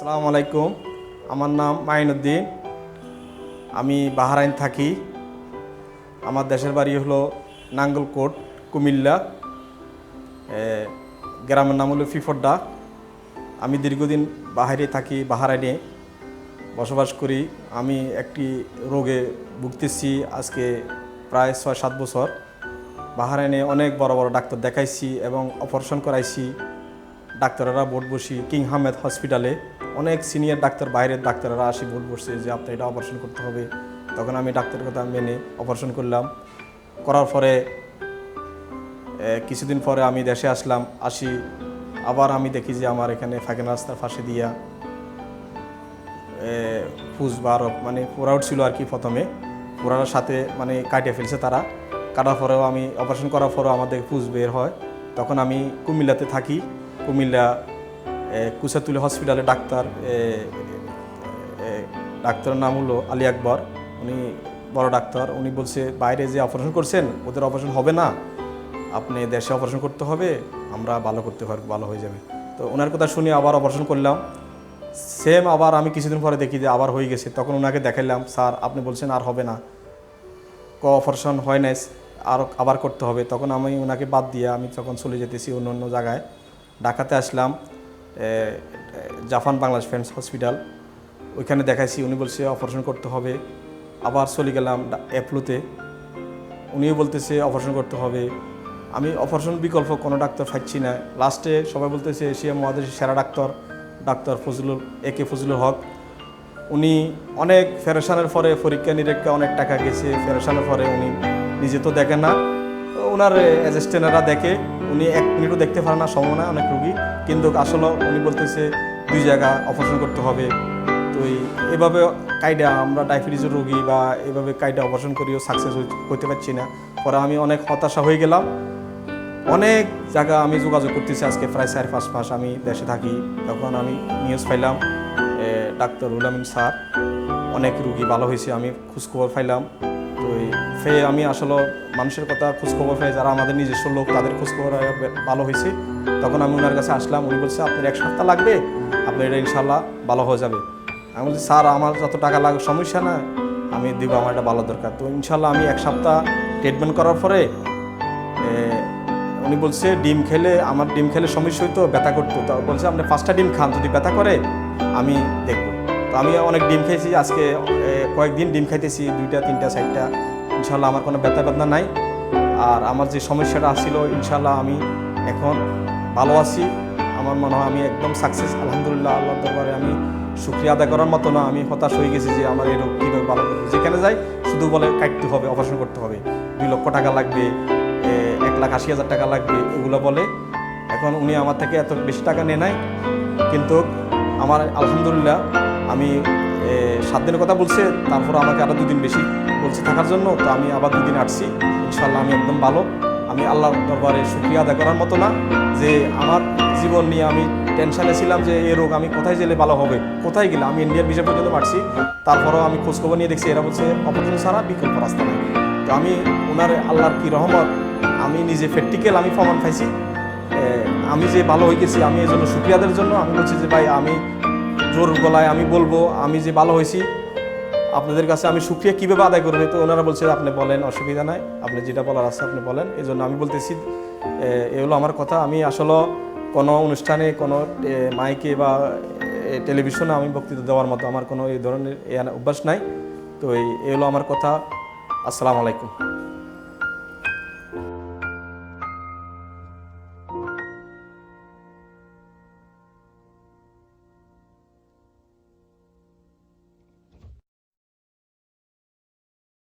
আসসালামু আলাইকুম। আমার নাম মাইনুদ্দিন। আমি বাহারাইন থাকি। আমার দেশের বাড়ি হলো নাঙ্গলকোট, কুমিল্লা। গ্রামের নাম হলো ফিফড্ডা আমি দীর্ঘদিন বাহারে থাকি, বাহারাইনে বসবাস করি। আমি একটি রোগে ভুগতেছি আজকে প্রায় ছয় সাত বছর। বাহারাইনে অনেক বড় বড় ডাক্তার দেখাইছি এবং অপারেশন করাইছি। ডাক্তাররা ভোট বসি কিং হামেদ হসপিটালে। অনেক সিনিয়র ডাক্তার, বাইরের ডাক্তাররা আসি ভোট বসছে যে, আপনার এটা অপারেশন করতে হবে। তখন আমি ডাক্তারের কথা মেনে অপারেশন করলাম। করার পরে কিছুদিন পরে আমি দেশে আসলাম, আসি। আবার আমি দেখি যে, আমার এখানে ফাঁকেন রাস্তার ফাঁসে দিয়া ফুজ বার মানে পোড়াউট ছিল আর কি প্রথমে। পোড়ার সাথে মানে কাটিয়ে ফেলছে তারা। কাটার পরেও আমি অপারেশন করার পরেও আমাদের ফুজ বের হয়। তখন আমি কুমিল্লাতে থাকি। কুমিল্লা কুসাতুলি হসপিটালে ডাক্তার ডাক্তারের নাম হলো আলী আকবর। উনি বড় ডাক্তার। উনি বলছে, বাইরে যে অপারেশন করছেন, ওদের অপারেশন হবে না। আপনি দেশে অপারেশন করতে হবে, আমরা ভালো করতে পারব, ভালো হয়ে যাবে। তো ওনার কথা শুনে আবার অপারেশন করলাম। সেম আবার আমি কিছুদিন পরে দেখি যে আবার হয়ে গেছে। তখন ওনাকে দেখাইলাম, স্যার, আপনি বলছেন আর হবে না। ক অপারেশন হয় নাই, আর আবার করতে হবে। তখন আমি ওনাকে বাদ দিয়ে আমি তখন চলে যেতেছি অন্য অন্য জায়গায়, ঢাকাতে আসলাম। Japan Bangladesh friends hospital. ওইখানে দেখাইছি, উনি বলছে অপারেশন করতে হবে। আবার চলে গেলাম অ্যাপলোতে উনিও বলতেছে অপারেশন করতে হবে। আমি অপারেশন বিকল্প কোনো ডাক্তার পাচ্ছি না। লাস্টে সবাই বলতেছে এশিয়া মহাদেশের সেরা doctor. Doctor Fazlul, A K Fazlul Haque. উনি অনেক ফেরেশানের পরে পরীক্ষা নিরীক্ষা অনেক টাকা গেছে। ফেরেশানের পরে উনি নিজে তো দেখেন না। ওনার অ্যাসিস্ট্যান্টরা দেখে। উনি এক মিনিটও দেখতে পারে না, সময় অনেক রুগী। কিন্তু আসলে উনি বলতেছে, দুই জায়গা অপারেশন করতে হবে। তো এভাবে কাইডা আমরা ডায়াবেটিসের রোগী বা এভাবে কাইডা অপারেশন করিও সাকসেস করতে পারছি না। পরে আমি অনেক হতাশা হয়ে গেলাম। অনেক জায়গা আমি যোগাযোগ করতেছি আজকে, প্রায় চার পাঁচ মাস আমি দেশে থাকি। তখন আমি নিউজ পাইলাম ডাক্তার রুলামিন স্যার, অনেক রুগী ভালো হয়েছে, আমি খোঁজখবর পাইলাম। তো ফেয়ে আমি আসলে মানুষের কথা খোঁজখবর পাই যারা আমাদের নিজস্ব লোক, তাদের খোঁজখবর ভালো হয়েছে। তখন আমি ওনার কাছে আসলাম, উনি বলছে, আপনার এক সপ্তাহ লাগবে, আপনার এটা ইনশাল্লাহ ভালো হয়ে যাবে। আমি বলছি, স্যার, আমার যত টাকা লাগে সমস্যা না, আমি দিব, আমার এটা ভালো দরকার। তো ইনশাল্লাহ আমি এক সপ্তাহ ট্রিটমেন্ট করার পরে উনি বলছে, ডিম খেলে, আমার ডিম খেলে সমস্যা হইতো, ব্যথা করতো। তো বলছে, আপনি পাঁচটা ডিম খান, যদি ব্যথা করে, আমি দেখব। তো আমি অনেক ডিম খেয়েছি, আজকে কয়েকদিন ডিম খাইতেছি, দুইটা, তিনটা, চারটা। ইনশাল্লাহ আমার কোনো ব্যথা বেদনা নাই। আর আমার যে সমস্যাটা আসছিল ইনশাল্লাহ আমি এখন ভালো আছি। আমার মনে হয় আমি একদম সাকসেস আলহামদুলিল্লাহ আল্লাহ দরবারে আমি শুক্রিয়া আদায় করার মতো না। আমি হতাশ হয়ে গেছি যে আমার এই রোগ কীভাবে ভালো করবে যেখানে যাই শুধু বলে কাটতে হবে অপারেশন করতে হবে। দুই লক্ষ টাকা লাগবে এক লাখ আশি হাজার টাকা লাগবে, এগুলো বলে এখন উনি আমার থেকে এত বেশি টাকা নেয় নাই। কিন্তু আমার, আলহামদুলিল্লাহ, আমি সাত দিনের কথা বলছে তারপর আমাকে আরও দুদিন বেশি বলছে থাকার জন্য তো আমি আবার দুদিন আসছি। ইনশাল্লাহ আমি একদম ভালো। আমি আল্লাহর দরবারে শুক্রিয়া আদায় করার মতো না যে আমার জীবন নিয়ে আমি টেনশানে ছিলাম যে এই রোগ আমি কোথায় গেলে ভালো হবে কোথায় গেলে? আমি ইন্ডিয়ার বিষয় পর্যন্ত পারছি। তারপরেও আমি খোঁজখবর নিয়ে দেখছি এরা বলছে অপারেশন ছাড়া বিকল্প রাস্তা নেই। তো আমি ওনার আল্লাহর কি রহমত আমি নিজে প্র্যাকটিক্যাল আমি প্রমাণ পাইছি। এ, আমি যে ভালো হয়ে গেছি আমি এই জন্য শুক্রিয়াদের জন্য আমি বলছি যে ভাই আমি জোর গলায় আমি বলব আমি যে ভালো হয়েছি আপনাদের কাছে আমি সুক্রিয়া কীভাবে আদায় করবে? তো ওনারা বলছে আপনি বলেন অসুবিধা নাই। আপনি যেটা বলার আছে আপনি বলেন। এই জন্য আমি বলতেছি এ, হলো আমার কথা। আমি আসলে কোনো অনুষ্ঠানে কোনো মাইকে বা টেলিভিশনে আমি বক্তৃতা দেওয়ার মতো আমার কোনো এই ধরনের অভ্যাস নাই। তো এই হলো আমার কথা। আসসালামু আলাইকুম।